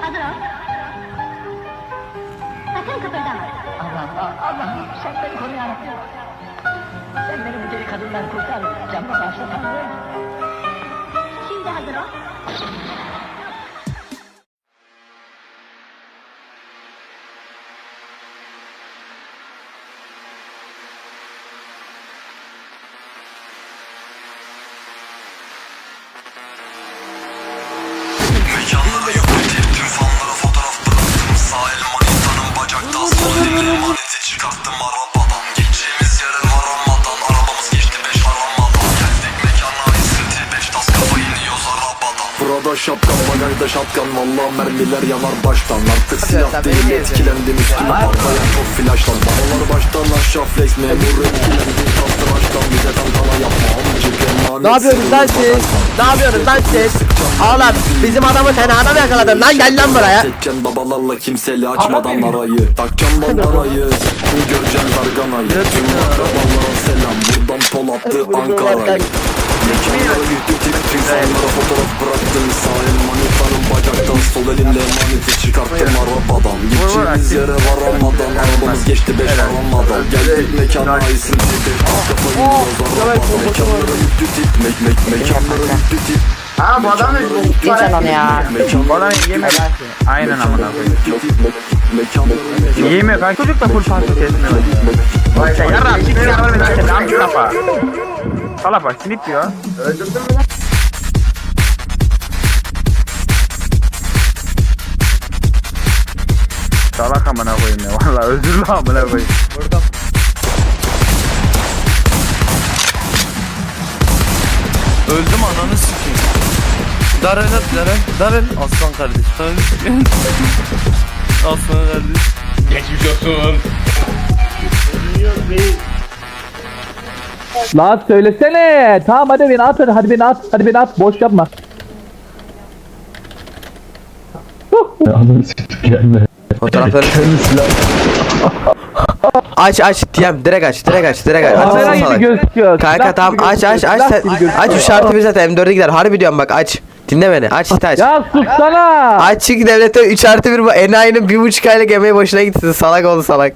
Hazır ol. Sakın kıpırdama. Allah'ım, Allah'ım sen beni koru yarabbim. Sen beni bu deli kadından kurtar. Canımı bağışla Tanrım. Şimdi hazır ol. Mekanlara tüm fanlara fotoğraf bıraktım Sağ el manitanın sol elimle maniti çıkarttım arabadan Gideceğimiz yere varamadan arabamız geçti beş aramadan Geldik mekana esirti beş tas kafa iniyoruz arabadan Burada şapkan bagajda şapkan Valla mermiler yanar baştan. Artık silah değil etkilendim üstüme patlayan çok flaştan Babalar baştan aşağı flex memur etkilendim Ne yapıyorsunuz lan siz? Ne yapıyorsunuz lan siz? Oğlum bizim adamı tenhada mı yakaladın lan. Gel lan buraya. Seçen babalarla kimseyle açmadan arayı. Takacağım bandarayı Göreceksin zarganayı Tüm akrabalara selam. Buradan Polatlı Ankara'yı Mekanlara yürüttük insanlara fotoğraf bıraktım. Sağ el manitanın bacaktan Sol elimle emaneti çıkarttım. Arabadan Gideceğimiz yere varamadan Arabamız geçti beş aramadan Geldik mekana esinti beş kafa yiyoruz arabadan Mekanlara yürüttük mek mek Mekanlara yürüttük Ha bu adam da Geçen onu ya. Bu adam yiyemiyor. Aynen amına koyayım. Yiyemiyor. Kanka. Çocuk da full parti kesmiyor. Vay ya yarra bir şey var bir dakika. Amca kafa. Salak bak sinip diyor. Öldürdün mü lan? Salak amına koyayım ya. Valla özür dilerim amına koyayım. Öldüm ananı sikeyim. Darren at Darren. Darren aslan kardeş. Darren. aslan kardeş. Lan söylesene. Tamam hadi beni at hadi, hadi beni at. Hadi beni at. Boş yapma. Fotoğrafları Aç aç DM direkt aç direkt aç direkt aç. Açsana Kamera gibi salak. gözüküyor. Kanka tamam aç aç aç sen, aç şu şartı bir zaten M4'e gider harbi diyorum bak aç dinle beni aç işte aç Ya sussana. Aç çünkü devlete 3 artı 1 bu enayinin 1.5 aylık emeği boşuna gitti salak oldu salak